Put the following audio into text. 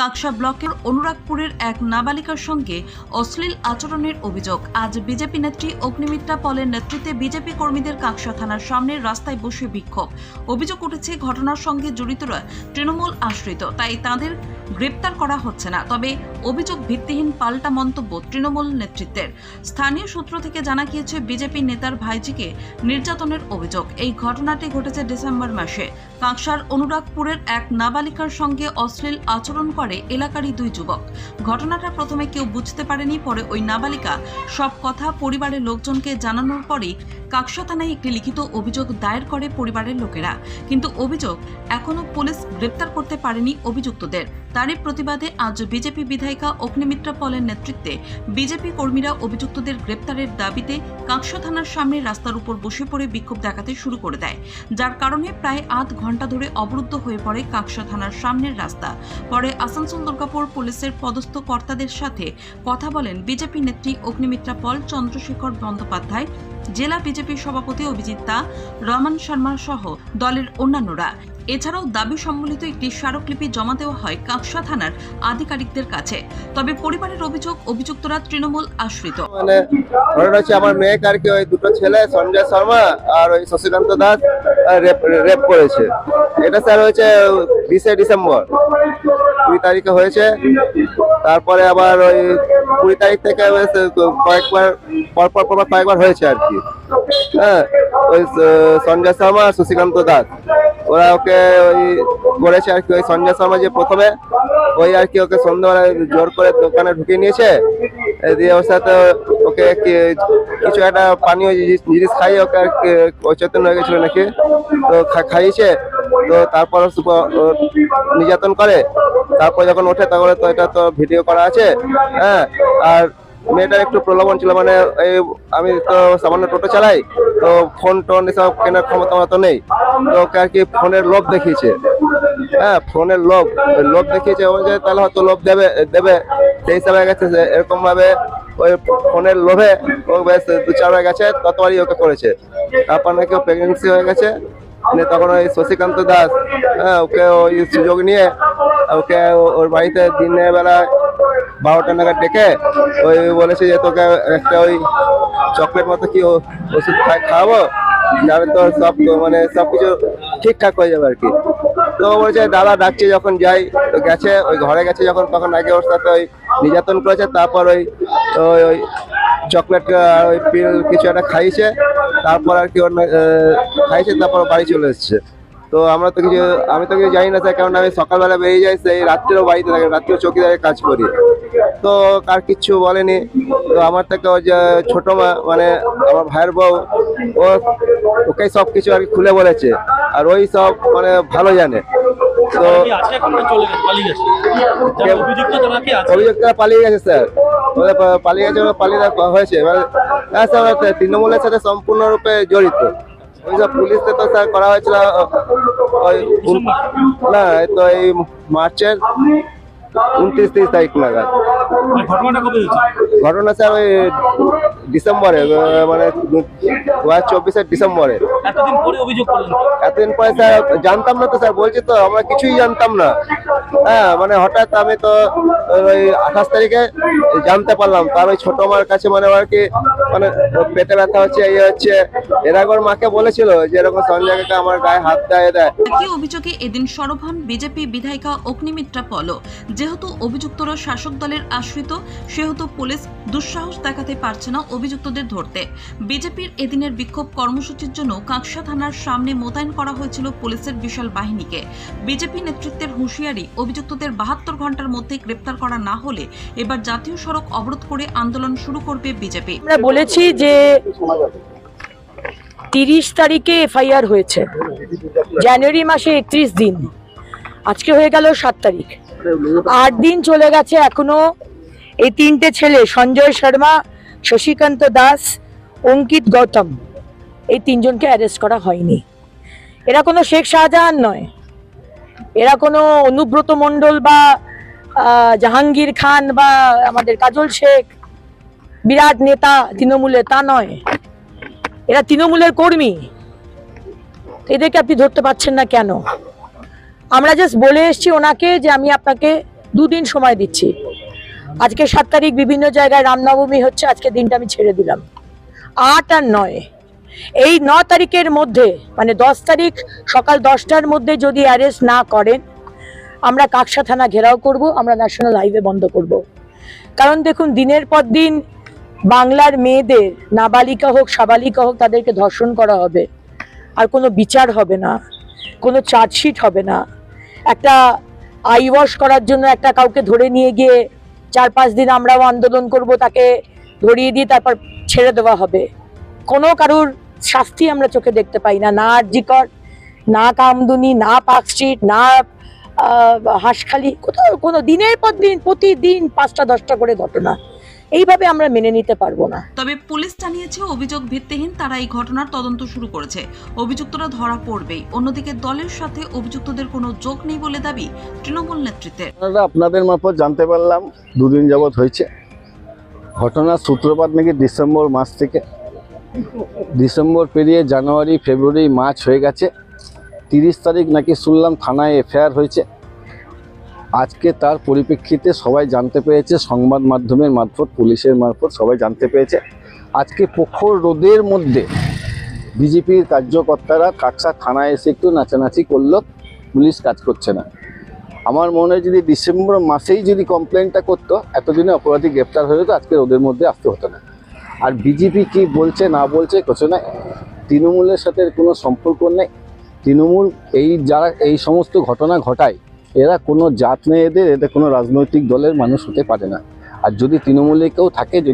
কাকসা ব্লকের অনুরাগপুরের এক নাবালিকার সঙ্গে অশ্লীল আচরণের অভিযোগ। আজ বিজেপি নেত্রী অগ্নিমিত্রা পলের নেতৃত্বে বিজেপি কর্মীদের কাকসা থানার সামনের রাস্তায় বসে বিক্ষোভ। অভিযোগ উঠেছে, ঘটনার সঙ্গে জড়িতরা তৃণমূল আশ্রিত, তাই তাদের গ্রেপ্তার করা হচ্ছে না। তবে অভিযোগ ভিত্তিহীন পাল্টা মন্তব্য তৃণমূল নেতৃত্বের। স্থানীয় সূত্র থেকে জানা গিয়েছে, বিজেপি নেতার ভাইজিকে নির্যাতনের অভিযোগ। এই ঘটনাটি ঘটেছে ডিসেম্বর মাসে। কাঁকসার অনুরাগপুরের এক নাবালিকার সঙ্গে অশ্লীল আচরণ করে এলাকারই দুই যুবক। ঘটনাটা প্রথমে কেউ বুঝতে পারেনি, পরে ওই নাবালিকা সব কথা পরিবারের লোকজনকে জানানোর পরেই কাকসা থানায় একটি লিখিত অভিযোগ দায়ের করে পরিবারের লোকেরা। কিন্তু অভিযোগ এখনও পুলিশ গ্রেপ্তার করতে পারেনি অভিযুক্তদের। তারই প্রতিবাদে আজ বিজেপি বিধায়িকা অগ্নিমিত্রা পলের নেতৃত্বে বিজেপি কর্মীরা অভিযুক্তদের গ্রেপ্তারের দাবিতে কাকসা থানার সামনে রাস্তার উপর বসে পড়ে বিক্ষোভ দেখাতে শুরু করে দেয়, যার কারণে প্রায় আধ ঘণ্টা ধরে অবরুদ্ধ হয়ে পড়ে কাকসা থানার সামনের রাস্তা। পরে আসানসোল দুর্গাপুর পুলিশের পদস্থ কর্তাদের সাথে কথা বলেন বিজেপি নেত্রী অগ্নিমিত্রা পল, চন্দ্রশেখর বন্দ্যোপাধ্যায়, জেলা বিজেপি সভাপতি অভিজিৎ দা রমান শর্মা সহ দলের অন্যান্যরা। এছাড়াও দাবি সম্বলিত একটি স্মারকলিপি জমা দেওয়া হয় কাকসা থানার আধিকারিকদের কাছে। তবে পরিবারের অভিযোগ, অভিযুক্তরা তৃণমূল আশ্রিত। মানে আমার মেয়েকে আর কি ওই দুটো ছেলে, সঞ্জয় শর্মা আর ওই শশীকান্ত দাস রেপ করেছে। এটা স্যার হয়েছে বিশে ডিসেম্বর। কুড়ি তারিখে হয়েছে। তারপরে আবার ওই কুড়ি তারিখ থেকে কয়েকবার, পরপর পরপর কয়েকবার হয়েছে আর কি। হ্যাঁ ওই সঞ্জয় শর্মা আর শশীকান্ত দাস। ওরা ওকে ওই করেছে আর কি, ওই সঞ্জয় শর্মা যে প্রথমে, ওই আর কি ওকে সন্ধ্যাবেলায় জোর করে দোকানে ঢুকিয়ে নিয়েছে দিয়ে ওর সাথে ওকে কিছু একটা পানীয় জিনিস- খাইয়ে ওকে আর কি অচেতন হয়ে গেছিল নাকি, তো খাইয়েছে, তো তারপর নির্যাতন করে, তারপর যখন ওঠে তখন তো এটা তো ভিডিও করা আছে হ্যাঁ আর মেয়েটার একটু প্রলোভন ছিল মানে এই আমি তো সামান্য টোটো চালাই তো ফোন টোন এসব কেনার ক্ষমতা আমার তো নেই। তো ওকে আর কি ফোনের লোভ দেখিয়েছে? হ্যাঁ ফোনের লোভ ওই লোভ দেখিয়েছে ও যে তাহলে হয়তো লোভ দেবে দেবে। সেই হিসাবে গেছে যে এরকম ভাবে ওই ফোনের লোভে ও বেশ দু চার চারবার গেছে, ততবারই ওকে করেছে। তারপর নাকি ও প্রেগনেন্সি হয়ে গেছে। নিয়ে তখন ওই শশীকান্ত দাস হ্যাঁ ওকে ওই সুযোগ নিয়ে ওকে ওর বাড়িতে দিনের বেলা বারোটা নাগাদ ডেকে ওই বলেছে যে তোকে একটা ওই চকলেট মতো কি ওষুধ খা- খাওয়াবো? যাবে তো সব মানে সবকিছু ঠিকঠাক হয়ে যাবে আর কি। তো বলছে দাদা ডাকছে যখন যাই। তো গেছে ওই ঘরে গেছে যখন তখন আগে ওর সাথে ওই নির্যাতন করেছে তারপর ওই ওই ওই চকলেট আর ওই পিল কিছু একটা খাইয়েছে। তারপর আর কি ওর আহ, তারপর বাড়ি চলে এসছে। তো আমরা তো কিছু আমি তো কিছু জানি না স্যার কারণ আমি সকালবেলা বেরিয়ে যাই সেই রাত্রেও বাড়িতে থাকি রাত্রেও চৌকিদারে কাজ করি। তো কার কিচ্ছু বলেনি। তো আমার থেকে ওই যে ছোট মা মানে আমার ভাইয়ের বউ ও ওকে সব কিছু আর খুলে বলেছে। আর ওই সব মানে ভালো জানে। তো গেছে পালিয়ে গেছে স্যার। পালিয়ে গেছে পালিয়ে হয়েছে। এবার হ্যাঁ স্যার তৃণমূলের সাথে সম্পূর্ণরূপে জড়িত। ওইসব পুলিশকে তো স্যার করা হয়েছিল ওই না তো এই মার্চের উনত্রিশ তিরিশ তারিখ নাগাদ ঘটনা স্যার ওই ডিসেম্বরে মানে দু হাজার চব্বিশের ডিসেম্বরে এতদিন পরে অভিযোগ করলেন এতদিন পরে স্যার জানতাম না তো স্যার বলছি তো আমরা কিছুই জানতাম না। হ্যাঁ মানে হঠাৎ আমি তো ওই আঠাশ তারিখে জানতে পারলাম। তার ওই ছোট মার কাছে মানে আর কি মানে পেটে ব্যথা হচ্ছে এই হচ্ছে। এর আগে ওর মাকে বলেছিল যে এরকম সঞ্জয় আমার গায়ে হাত দেয় দেয়। অভিযোগে এদিন সরব হন বিজেপি বিধায়িকা অগ্নিমিত্রা পল যেহেতু অভিযুক্তরা শাসক দলের আশ্রিত সেহেতু পুলিশ দুঃসাহস দেখাতে পারছে না অভিযুক্তদের ধরতে। বিজেপির এদিনের বিক্ষোভ কর্মসূচির জন্য কাকসা থানার সামনে মোতায়েন করা হয়েছিল পুলিশের বিশাল বাহিনীকে। বিজেপি নেতৃত্বের হুঁশিয়ারি অভিযুক্তদের বাহাত্তর ঘণ্টার মধ্যে গ্রেপ্তার করা না হলে এবার জাতীয় সড়ক অবরোধ করে আন্দোলন শুরু করবে বিজেপি। আমরা বলেছি যে তিরিশ তারিখে এফআইআর হয়েছে। জানুয়ারি মাসে একত্রিশ দিন। আজকে হয়ে গেল সাত তারিখ। আট দিন চলে গেছে এখনও। এই তিনটে ছেলে, সঞ্জয় শর্মা শশীকান্ত দাস, অঙ্কিত গৌতম। এই তিনজনকে অ্যারেস্ট করা হয়নি। এরা কোনো শেখ শাহজাহান নয়। এরা কোনো অনুব্রত মণ্ডল বা জাহাঙ্গীর খান বা আমাদের কাজল শেখ, বিরাট নেতা, তৃণমূলে তা নয়। এরা তৃণমূলের কর্মী। এদেরকে আপনি ধরতে পারছেন না কেন? আমরা জাস্ট বলে এসেছি ওনাকে যে আমি আপনাকে দুদিন সময় দিচ্ছি। আজকে সাত তারিখ, বিভিন্ন জায়গায় রামনবমী হচ্ছে, আজকে দিনটা আমি ছেড়ে দিলাম। আট আর নয়। এই ন তারিখের মধ্যে মানে দশ তারিখ, সকাল দশটার মধ্যে যদি অ্যারেস্ট না করেন, আমরা কাকসা থানা ঘেরাও করব, আমরা ন্যাশনাল হাইওয়ে বন্ধ করব। কারণ দেখুন, দিনের পর দিন বাংলার মেয়েদের, নাবালিকা হোক, সাবালিকা হোক, তাদেরকে ধর্ষণ করা হবে। আর কোনো বিচার হবে না, কোনো চার্জশিট হবে না। একটা আইওয়াশ করার জন্য একটা কাউকে ধরে নিয়ে গিয়ে চার পাঁচ দিন আমরাও আন্দোলন করব, তাকে ধরিয়ে দিয়ে তারপর ছেড়ে দেওয়া হবে। কোনো কারুর শাস্তি আমরা চোখে দেখতে পাই না। না জিকর না কামদুনি, না পার্ক স্ট্রিট না হাঁসখালি, কোথাও কোনো দিনের পর দিন, প্রতিদিন পাঁচটা দশটা করে ঘটনা। এইভাবে আমরা মেনে নিতে পারব না। তবে পুলিশ জানিয়েছে অভিযোগ ভিত্তিহীন তারা এই ঘটনার তদন্ত শুরু করেছে। অভিযুক্তরা ধরা পড়বেই। অন্যদিকে দলের সাথে অভিযুক্তদের কোনো যোগ নেই বলে দাবি তৃণমূল নেতৃত্বের। আপনাদের মারফত জানতে পারলাম দুদিন যাবৎ হয়েছে। ঘটনার সূত্রপাত নাকি ডিসেম্বর মাস থেকে। ডিসেম্বর পেরিয়ে জানুয়ারি ফেব্রুয়ারি মার্চ হয়ে গেছে। তিরিশ তারিখ নাকি শুনলাম থানায় এফআইআর হয়েছে। আজকে তার পরিপ্রেক্ষিতে সবাই জানতে পেরেছে, সংবাদ মাধ্যমের মারফত, পুলিশের মারফত সবাই জানতে পেরেছে। আজকে প্রখর রোদের মধ্যে বিজেপির কার্যকর্তারা কাকসা থানায় এসে একটু নাচানাচি করল, পুলিশ কাজ করছে না। আমার মনে যদি ডিসেম্বর মাসেই যদি কমপ্লেনটা করতো, এতদিনে অপরাধী গ্রেপ্তার হয়ে যেত, আজকে ওদের মধ্যে আসতে হতো না। আর বিজেপি কি বলছে, না বলছে, কিছু নাই তৃণমূলের সাথে কোনো সম্পর্ক নেই। তৃণমূল এই যারা, এই সমস্ত ঘটনা ঘটায় এরা কোনো জাত নেই এদের এদের কোনো রাজনৈতিক দলের মানুষ হতে পারে না। আর যদি তৃণমূলে কেউ থাকে, যদি